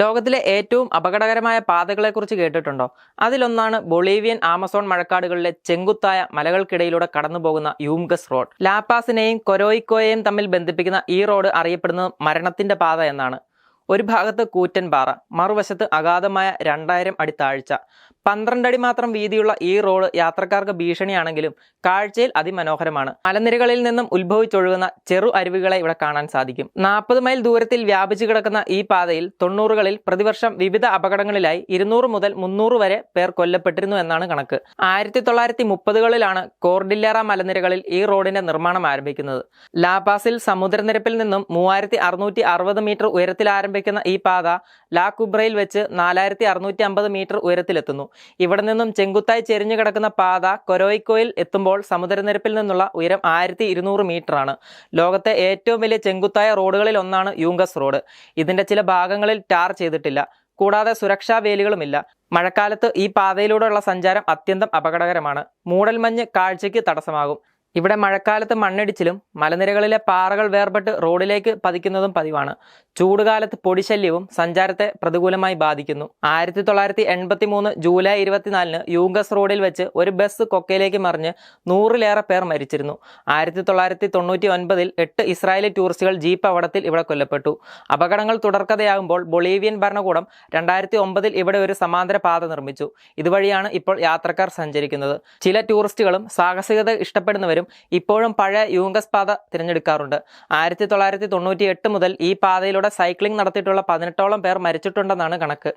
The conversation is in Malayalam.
ലോകത്തിലെ ഏറ്റവും അപകടകരമായ പാതകളെക്കുറിച്ച് കേട്ടിട്ടുണ്ടോ? അതിലൊന്നാണ് ബൊളീവിയൻ ആമസോൺ മഴക്കാടുകളിലെ ചെങ്കുത്തായ മലകൾക്കിടയിലൂടെ കടന്നുപോകുന്ന യൂംഗസ് റോഡ്. ലാപ്പാസിനെയും കൊരോയിക്കോയെയും തമ്മിൽ ബന്ധിപ്പിക്കുന്ന ഈ റോഡ് അറിയപ്പെടുന്നത് മരണത്തിന്റെ പാത എന്നാണ്. ഒരു ഭാഗത്ത് കൂറ്റൻ പാറ മറുവശത്ത് അഗാധമായ രണ്ടായിരം അടി താഴ്ച. പന്ത്രണ്ട് അടി മാത്രം വീതിയുള്ള ഈ റോഡ് യാത്രക്കാർക്ക് ഭീഷണിയാണെങ്കിലും കാഴ്ചയിൽ അതിമനോഹരമാണ്. മലനിരകളിൽ നിന്നും ഉത്ഭവിച്ചൊഴുകുന്ന ചെറു അരുവികളെ ഇവിടെ കാണാൻ സാധിക്കും. നാൽപ്പത് മൈൽ ദൂരത്തിൽ വ്യാപിച്ചു കിടക്കുന്ന ഈ പാതയിൽ തൊണ്ണൂറുകളിൽ പ്രതിവർഷം വിവിധ അപകടങ്ങളിലായി ഇരുന്നൂറ് മുതൽ മുന്നൂറ് വരെ പേർ കൊല്ലപ്പെട്ടിരുന്നു എന്നാണ് കണക്ക്. ആയിരത്തി തൊള്ളായിരത്തി മുപ്പതുകളിലാണ് കോർഡില്ലേറ മലനിരകളിൽ ഈ റോഡിന്റെ നിർമ്മാണം ആരംഭിക്കുന്നത്. ലാപാസിൽ സമുദ്രനിരപ്പിൽ നിന്നും മൂവായിരത്തി അറുന്നൂറ്റി അറുപത് മീറ്റർ ഉയരത്തിൽ ആരംഭിക്കുന്ന ഈ പാത ലാക്കുബ്രയിൽ വെച്ച് നാലായിരത്തി അറുന്നൂറ്റി അമ്പത് മീറ്റർ ഉയരത്തിലെത്തുന്നു. ഇവിടെ നിന്നും ചെങ്കുത്തായി ചെരിഞ്ഞു കിടക്കുന്ന പാത കൊരോയിക്കോയിൽ എത്തുമ്പോൾ സമുദ്രനിരപ്പിൽ നിന്നുള്ള ഉയരം ആയിരത്തി ഇരുന്നൂറ് മീറ്ററാണ്. ലോകത്തെ ഏറ്റവും വലിയ ചെങ്കുത്തായ റോഡുകളിൽ ഒന്നാണ് യൂങ്കസ് റോഡ്. ഇതിന്റെ ചില ഭാഗങ്ങളിൽ ടാർ ചെയ്തിട്ടില്ല. കൂടാതെ സുരക്ഷാ വേലികളുമില്ല. മഴക്കാലത്ത് ഈ പാതയിലൂടെയുള്ള സഞ്ചാരം അത്യന്തം അപകടകരമാണ്. മൂടൽമഞ്ഞ് കാഴ്ചയ്ക്ക് തടസ്സമാകും. ഇവിടെ മഴക്കാലത്ത് മണ്ണിടിച്ചിലും മലനിരകളിലെ പാറകൾ വേർപെട്ട് റോഡിലേക്ക് പതിക്കുന്നതും പതിവാണ്. ചൂടുകാലത്ത് പൊടിശല്യവും സഞ്ചാരത്തെ പ്രതികൂലമായി ബാധിക്കുന്നു. ആയിരത്തി തൊള്ളായിരത്തി എൺപത്തി മൂന്ന് ജൂലൈ ഇരുപത്തിനാലിന് യൂങ്കസ് റോഡിൽ വെച്ച് ഒരു ബസ് കൊക്കയിലേക്ക് മറിഞ്ഞ് നൂറിലേറെ പേർ മരിച്ചിരുന്നു. ആയിരത്തി തൊള്ളായിരത്തി തൊണ്ണൂറ്റി ഒൻപതിൽ എട്ട് ഇസ്രായേലി ടൂറിസ്റ്റുകൾ ജീപ്പ് അപകടത്തിൽ ഇവിടെ കൊല്ലപ്പെട്ടു. അപകടങ്ങൾ തുടർക്കഥയാകുമ്പോൾ ബൊളീവിയൻ ഭരണകൂടം രണ്ടായിരത്തി ഒമ്പതിൽ ഇവിടെ ഒരു സമാന്തര പാത നിർമ്മിച്ചു. ഇതുവഴിയാണ് ഇപ്പോൾ യാത്രക്കാർ സഞ്ചരിക്കുന്നത്. ചില ടൂറിസ്റ്റുകളും സാഹസികത ഇഷ്ടപ്പെടുന്നവരും ഇപ്പോഴും പഴയ യൂങ്കസ് പാത തിരഞ്ഞെടുക്കാറുണ്ട്. ആയിരത്തി തൊള്ളായിരത്തി തൊണ്ണൂറ്റി എട്ട് മുതൽ ഈ പാതയിലൂടെ സൈക്ലിംഗ് നടത്തിയിട്ടുള്ള പതിനെട്ടോളം പേർ മരിച്ചിട്ടുണ്ടെന്നാണ് കണക്ക്.